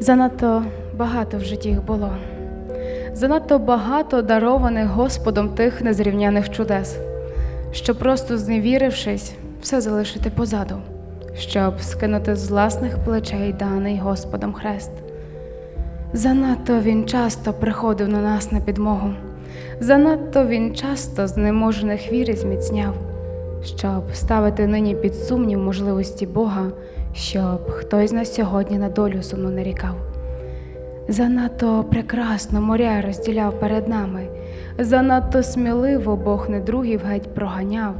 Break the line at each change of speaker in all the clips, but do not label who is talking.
Занадто багато в житті їх було, занадто багато дарованих Господом тих незрівняних чудес, щоб просто зневірившись, все залишити позаду, щоб скинути з власних плечей даний Господом хрест. Занадто він часто приходив на нас на підмогу, занадто він часто знеможених віри зміцняв, щоб ставити нині під сумнів можливості Бога, щоб хтось з нас сьогодні на долю сумно нарікав. Занадто прекрасно моря розділяв перед нами, занадто сміливо Бог не другів геть проганяв,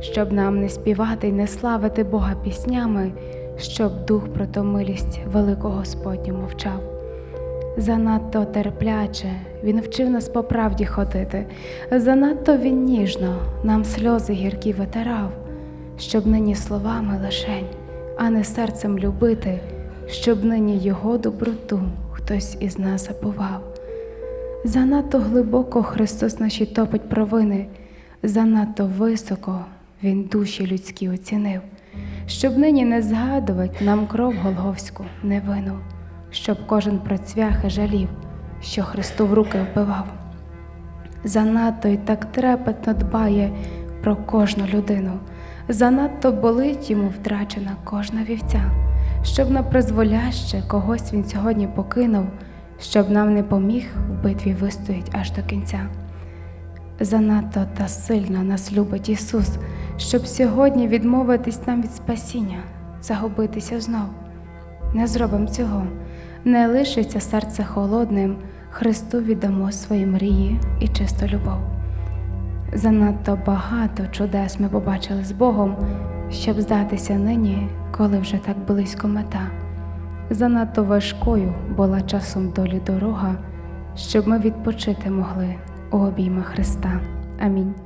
щоб нам не співати й не славити Бога піснями, щоб дух про ту милість великого Господню мовчав. Занадто терпляче. Він вчив нас по правді ходити, занадто він ніжно нам сльози гіркі витирав, щоб нині словами лишень, а не серцем любити, щоб нині його доброту хтось із нас забував. Занадто глибоко Христос наші топить провини, занадто високо Він душі людські оцінив, щоб нині не згадувати нам кров Голговську не вину, щоб кожен процвяхи жалів, що Христу в руки вбивав. Занадто й так трепетно дбає про кожну людину, занадто болить йому втрачена кожна вівця, щоб на призволяще когось він сьогодні покинув, щоб нам не поміг в битві вистоять аж до кінця. Занадто та сильно нас любить Ісус, щоб сьогодні відмовитись нам від спасіння, загубитися знов. Не зробимо цього, не лишиться серце холодним, Христу віддамо свої мрії і чисту любов. Занадто багато чудес ми побачили з Богом, щоб здатися нині, коли вже так близько мета. Занадто важкою була часом долі дорога, щоб ми відпочити могли у обіймах Христа. Амінь.